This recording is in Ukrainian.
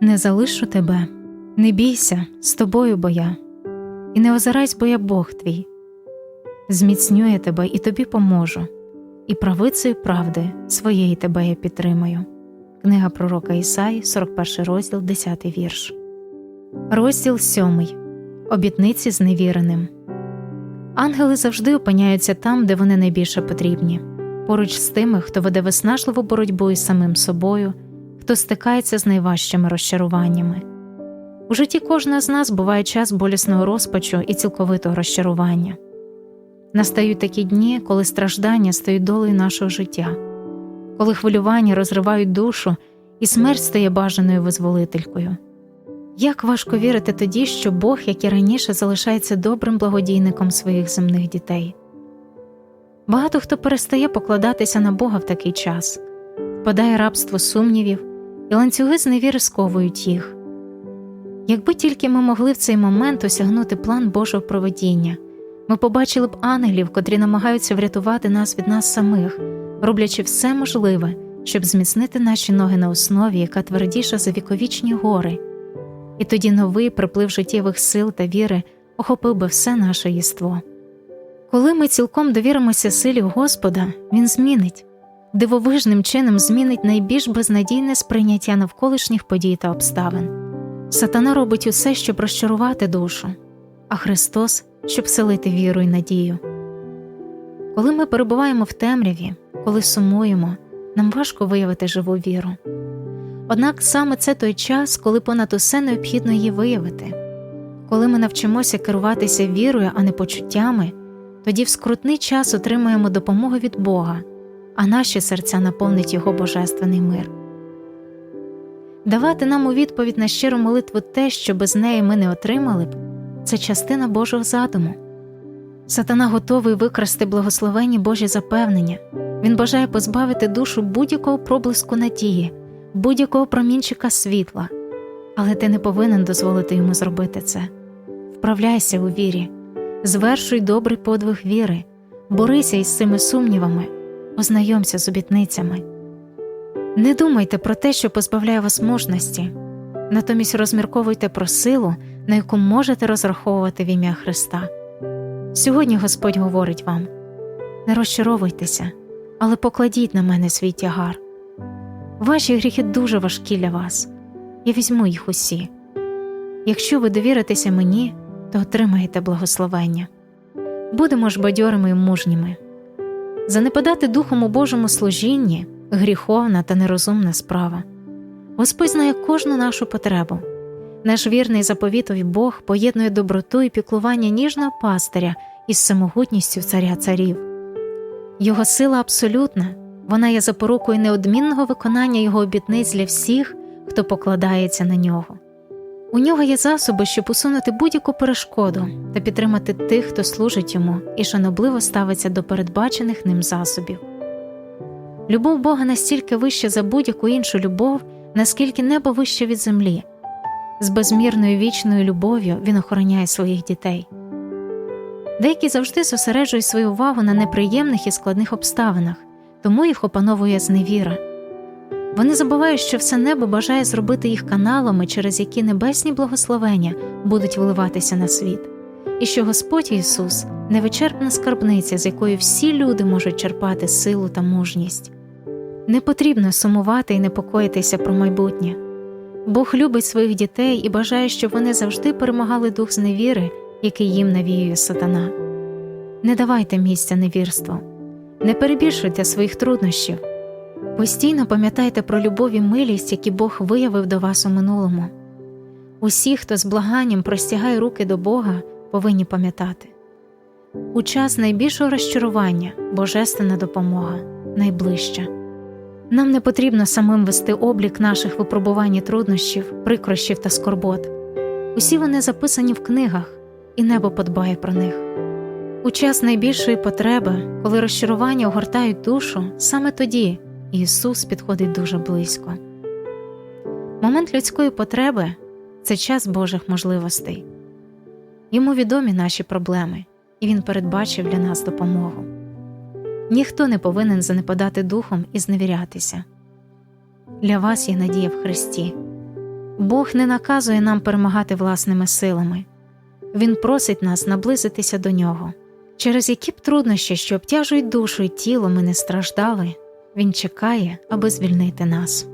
Не залишу тебе, не бійся, з тобою бо я, і не озирайсь, бо я Бог твій. Зміцню я тебе і тобі поможу, і правицею правди своєї тебе я підтримаю. Книга пророка Ісаї, 41 розділ, 10 вірш. Розділ 7. Обітниці з невіреним. Ангели завжди опиняються там, де вони найбільше потрібні, поруч з тими, хто веде виснажливу боротьбу із самим собою, хто стикається з найважчими розчаруваннями. У житті кожного з нас буває час болісного розпачу і цілковитого розчарування. Настають такі дні, коли страждання стають долею нашого життя, коли хвилювання розривають душу і смерть стає бажаною визволителькою. Як важко вірити тоді, що Бог, як і раніше, залишається добрим благодійником своїх земних дітей. Багато хто перестає покладатися на Бога в такий час, впадає рабство сумнівів, і ланцюги з сковують їх. Якби тільки ми могли в цей момент осягнути план Божого проведіння, ми побачили б ангелів, котрі намагаються врятувати нас від нас самих, роблячи все можливе, щоб зміцнити наші ноги на основі, яка твердіша за віковічні гори, і тоді новий приплив життєвих сил та віри охопив би все наше єство. Коли ми цілком довіримося силі Господа, Він змінить, дивовижним чином змінить найбільш безнадійне сприйняття навколишніх подій та обставин. Сатана робить усе, щоб розчарувати душу, а Христос, щоб селити віру і надію. Коли ми перебуваємо в темряві, коли сумуємо, нам важко виявити живу віру. Однак саме це той час, коли понад усе необхідно її виявити. Коли ми навчимося керуватися вірою, а не почуттями, тоді в скрутний час отримаємо допомогу від Бога, а наші серця наповнить Його божественний мир. Давати нам у відповідь на щиру молитву те, що без неї ми не отримали б, це частина Божого задуму. Сатана готовий викрасти благословенні Божі запевнення, він бажає позбавити душу будь-якого проблиску надії, будь-якого промінчика світла, але ти не повинен дозволити йому зробити це. Вправляйся у вірі, звершуй добрий подвиг віри, борися із цими сумнівами, ознайомся з обітницями. Не думайте про те, що позбавляє вас мужності, натомість розмірковуйте про силу, на яку можете розраховувати в ім'я Христа. Сьогодні Господь говорить вам не розчаровуйтеся, але покладіть на мене свій тягар. Ваші гріхи дуже важкі для вас, я візьму їх усі. Якщо ви довіритеся мені, то отримаєте благословення. Будемо ж бадьорими і мужніми. Занепадати духом у Божому служінні гріховна та нерозумна справа. Господь знає кожну нашу потребу. Наш вірний заповітові Бог поєднує доброту і піклування ніжного пастиря із самогутністю царя царів. Його сила абсолютна, вона є запорукою неодмінного виконання його обітниць для всіх, хто покладається на нього. У нього є засоби, щоб усунути будь-яку перешкоду та підтримати тих, хто служить йому і шанобливо ставиться до передбачених ним засобів. Любов Бога настільки вища за будь-яку іншу любов, наскільки небо вище від землі. З безмірною вічною любов'ю він охороняє своїх дітей. Деякі завжди зосереджують свою увагу на неприємних і складних обставинах, тому їх опановує зневіра. Вони забувають, що все небо бажає зробити їх каналами, через які небесні благословення будуть виливатися на світ, і що Господь Ісус невичерпна скарбниця, з якої всі люди можуть черпати силу та мужність. Не потрібно сумувати і непокоїтися про майбутнє. Бог любить своїх дітей і бажає, щоб вони завжди перемагали дух зневіри, який їм навіює сатана. Не давайте місця невірству, не перебільшуйте своїх труднощів. Постійно пам'ятайте про любов і милість, які Бог виявив до вас у минулому. Усі, хто з благанням простягає руки до Бога, повинні пам'ятати. У час найбільшого розчарування Божественна допомога найближча. Нам не потрібно самим вести облік наших випробувань і труднощів, прикрощів та скорбот. Усі вони записані в книгах, і небо подбає про них. У час найбільшої потреби, коли розчарування огортають душу, саме тоді Ісус підходить дуже близько. Момент людської потреби це час Божих можливостей. Йому відомі наші проблеми, і Він передбачив для нас допомогу. Ніхто не повинен занепадати духом і зневірятися. Для вас є надія в Христі. Бог не наказує нам перемагати власними силами, Він просить нас наблизитися до нього. Через які б труднощі, що обтяжують душу і тіло, ми не страждали, Він чекає, аби звільнити нас.